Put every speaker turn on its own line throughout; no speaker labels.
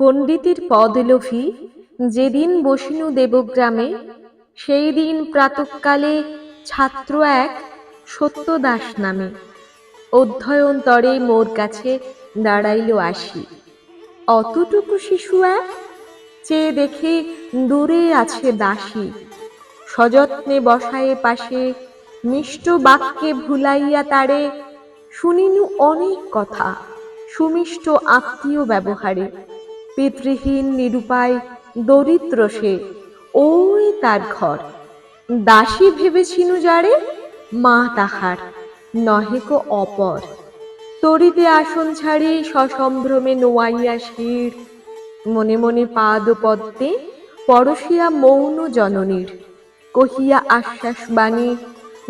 পণ্ডিতের পদ পদলোভী যেদিন বসিনু দেবগ্রামে সেই দিন প্রাতকালে ছাত্র এক সত্যদাস নামে। অধ্যয়নতরে মোর কাছে দাঁড়াইল আসি। অতটুকু শিশু এক চেয়ে দেখে দূরে আছে দাসী। সযত্নে বসায়ে পাশে মিষ্ট বাক্যে ভুলাইয়া তারে, শুনিনু অনেক কথা, সুমিষ্ট আত্মীয় ব্যবহারে। পিতৃহীন নিরুপায় দরিদ্র সে, ওই তার ঘর। দাসী ভেবেছিনু যারে মা তাহার। নহেক অপর। তরিতে আসন ছাড়ি সসম্ভ্রমে নোয়াইয়া শির। মনে মনে পাদ পদ্মে পরশিয়া মৌন জননীর। কহিয়া আশ্বাস বাণী,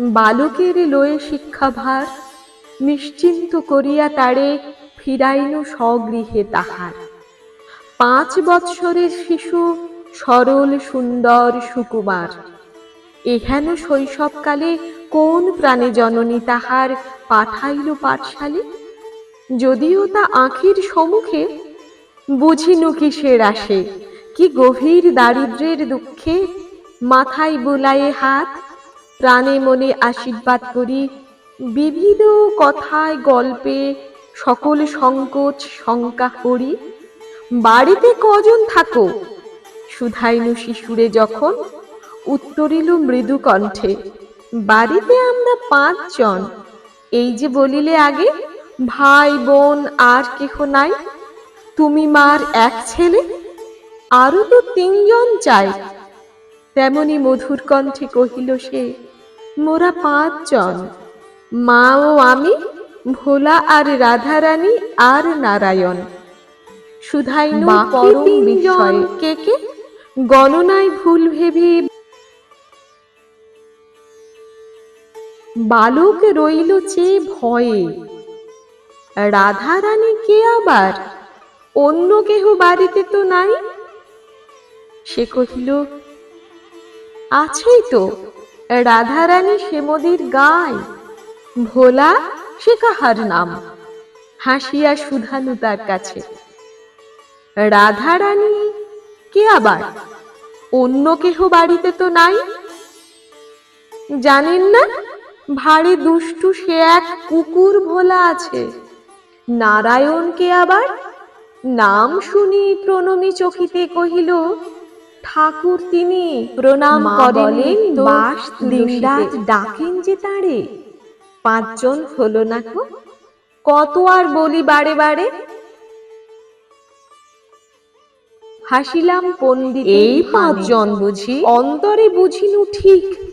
বালকের লয়ে শিক্ষাভার। নিশ্চিন্ত করিয়া তারে ফিরাইনু স্বগৃহে তাহার। পাঁচ বৎসরের শিশু সরল সুন্দর সুকুমার। এহেন শৈশবকালে কোন প্রাণে জননী তাহার পাঠাইল পাঠশালে? যদিও তা আখির সম্মুখে, বুঝিনু কিসের আসে, কি গভীর দারিদ্র্যের দুঃখে মাথায় বোলায়ে হাত, প্রাণে মনে আশীর্বাদ করি, বিবিধ কথায় গল্পে সকল সংকোচ শঙ্কা করি। বাড়িতে কজন থাকো? শুধাইনু শিশুরে যখন উত্তরিল মৃদু কণ্ঠে বাড়িতে আমরা পাঁচজন। এই যে বলিলে আগে ভাই বোন আর কেহ নাই। তুমি মার এক ছেলে আরও তো তিনজন চাই। তেমনি মধুর কণ্ঠে কহিল সে মোরা পাঁচজন। মা ও আমি ভোলা আর রাধারানী আর নারায়ণ। শুধাইনু
বাকি
পরম কে কে? গণনায় ভুল ভেবে বালক রইল চেয়ে ভয়ে। রাধারানী কে আবার? অন্য কেহ বাড়িতে তো নাই? সে কহিল, আছেই তো, রাধারানী সেমদির গায় ভোলা, সে কাহার নাম? হাসিয়া শুধানু তার কাছে, রাধারানী কে আবার? অন্য কেহ বাড়িতে তো নাই? জানেন না? ভারী দুষ্টু সে এক কুকুর ভোলা আছে। নারায়ণ কে আবার নাম শুনি প্রণমী চকিতে কহিল ঠাকুর তিনি প্রণাম করেন বাস ডাকেন যে তারে। পাঁচজন হলো না কো? কত আর বলি বারে বারে? হাসিলাম পণ্ডিত
এই পাঁচজন বুঝি?
অন্তরে বুঝিনু ঠিক।